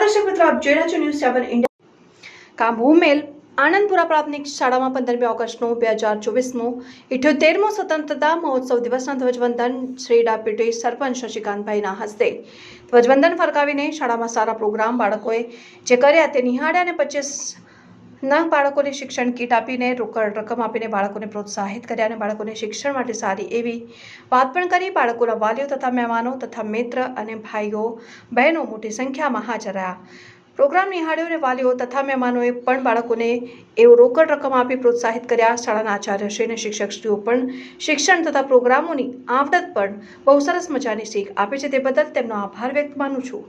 મિત્રો, આપ જોઈ રહ્યા છો ન્યૂઝ સેવન ઇન્ડિયા કાંભુમેલ આનંદપુરા પ્રાથમિક શાળામાં પંદરમી ઓગસ્ટનું બે હજાર ચોવીસમું ઇઠ્યોતેરમો સ્વતંત્રતા મહોત્સવ દિવસના ધ્વજવંદન શ્રી ડાપ્યુટી સરપંચ શશિકાંતભાઈના હસ્તે. ધ્વજવંદન ફરકાવીને શાળામાં સારા પ્રોગ્રામ બાળકોએ જે કર્યા તે નિહાળ્યા અને પચીસ ના બાળકોને શિક્ષણ કીટ આપીને રોકડ રકમ આપીને બાળકોને પ્રોત્સાહિત કર્યા અને બાળકોને શિક્ષણ માટે સારી એવી વાત પણ કરી. બાળકોના વાલીઓ તથા મહેમાનો તથા મિત્ર અને ભાઈઓ, બહેનો મોટી સંખ્યામાં હાજર રહ્યા. પ્રોગ્રામ નિહાળ્યો અને વાલીઓ તથા મહેમાનોએ પણ બાળકોને એવો રોકડ રકમ આપી પ્રોત્સાહિત કર્યા. શાળાના આચાર્યશ્રી અને શિક્ષકશ્રીઓ પણ શિક્ષણ તથા પ્રોગ્રામોની આવડત પણ બહુ સરસ મજાની શીખ આપે છે. તે બદલ તેમનો આભાર વ્યક્ત માનું છું.